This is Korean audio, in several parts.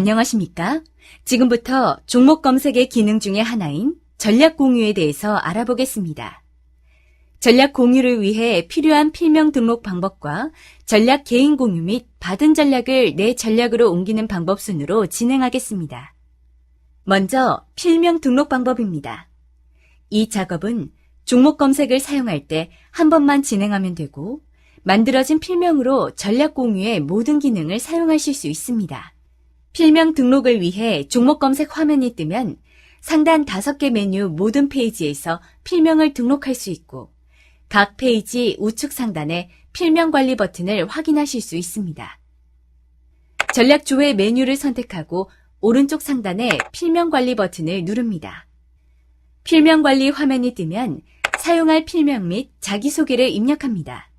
안녕하십니까? 지금부터 종목 검색의 기능 중의 하나인 전략 공유에 대해서 알아보겠습니다. 전략 공유를 위해 필요한 필명 등록 방법과 전략 개인 공유 및 받은 전략을 내 전략으로 옮기는 방법 순으로 진행하겠습니다. 먼저 필명 등록 방법입니다. 이 작업은 종목 검색을 사용할 때 한 번만 진행하면 되고 만들어진 필명으로 전략 공유의 모든 기능을 사용하실 수 있습니다. 필명 등록을 위해 종목 검색 화면이 뜨면 상단 5개 메뉴 모든 페이지에서 필명을 등록할 수 있고 각 페이지 우측 상단에 필명 관리 버튼을 확인하실 수 있습니다. 전략 조회 메뉴를 선택하고 오른쪽 상단에 필명 관리 버튼을 누릅니다. 필명 관리 화면이 뜨면 사용할 필명 및 자기소개를 입력합니다.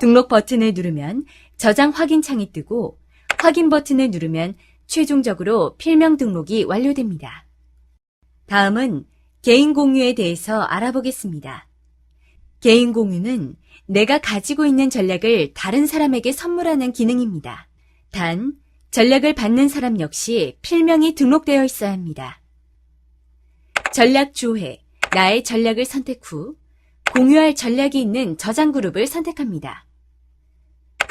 등록 버튼을 누르면 저장 확인 창이 뜨고 확인 버튼을 누르면 최종적으로 필명 등록이 완료됩니다. 다음은 개인 공유에 대해서 알아보겠습니다. 개인 공유는 내가 가지고 있는 전략을 다른 사람에게 선물하는 기능입니다. 단, 전략을 받는 사람 역시 필명이 등록되어 있어야 합니다. 전략 조회, 나의 전략을 선택 후 공유할 전략이 있는 저장 그룹을 선택합니다.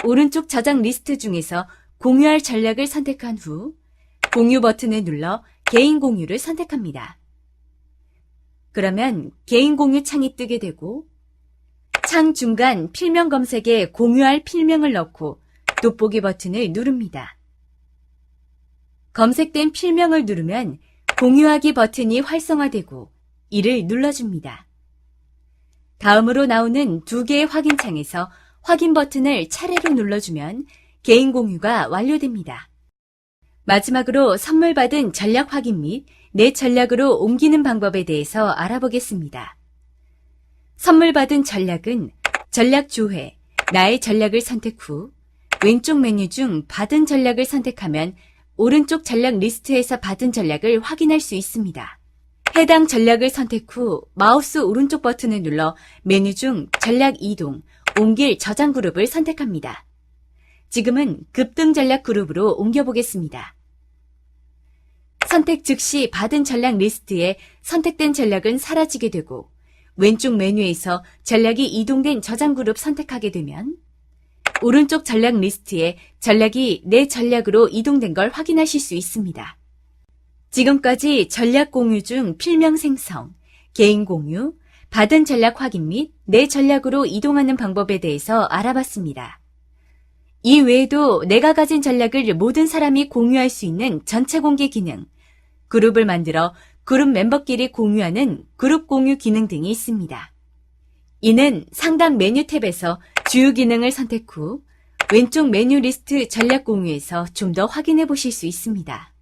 오른쪽 저장 리스트 중에서 공유할 전략을 선택한 후 공유 버튼을 눌러 개인 공유를 선택합니다. 그러면 개인 공유 창이 뜨게 되고 창 중간 필명 검색에 공유할 필명을 넣고 돋보기 버튼을 누릅니다. 검색된 필명을 누르면 공유하기 버튼이 활성화되고 이를 눌러줍니다. 다음으로 나오는 두 개의 확인창에서 확인 버튼을 차례로 눌러주면 개인 공유가 완료됩니다. 마지막으로 선물 받은 전략 확인 및 내 전략으로 옮기는 방법에 대해서 알아보겠습니다. 선물 받은 전략은 전략 조회, 나의 전략을 선택 후 왼쪽 메뉴 중 받은 전략을 선택하면 오른쪽 전략 리스트에서 받은 전략을 확인할 수 있습니다. 해당 전략을 선택 후 마우스 오른쪽 버튼을 눌러 메뉴 중 전략 이동, 옮길 저장 그룹을 선택합니다. 지금은 급등 전략 그룹으로 옮겨보겠습니다. 선택 즉시 받은 전략 리스트에 선택된 전략은 사라지게 되고 왼쪽 메뉴에서 전략이 이동된 저장 그룹 선택하게 되면 오른쪽 전략 리스트에 전략이 내 전략으로 이동된 걸 확인하실 수 있습니다. 지금까지 전략 공유 중 필명 생성, 개인 공유, 받은 전략 확인 및 내 전략으로 이동하는 방법에 대해서 알아봤습니다. 이 외에도 내가 가진 전략을 모든 사람이 공유할 수 있는 전체 공개 기능, 그룹을 만들어 그룹 멤버끼리 공유하는 그룹 공유 기능 등이 있습니다. 이는 상단 메뉴 탭에서 주요 기능을 선택 후 왼쪽 메뉴 리스트 전략 공유에서 좀 더 확인해 보실 수 있습니다.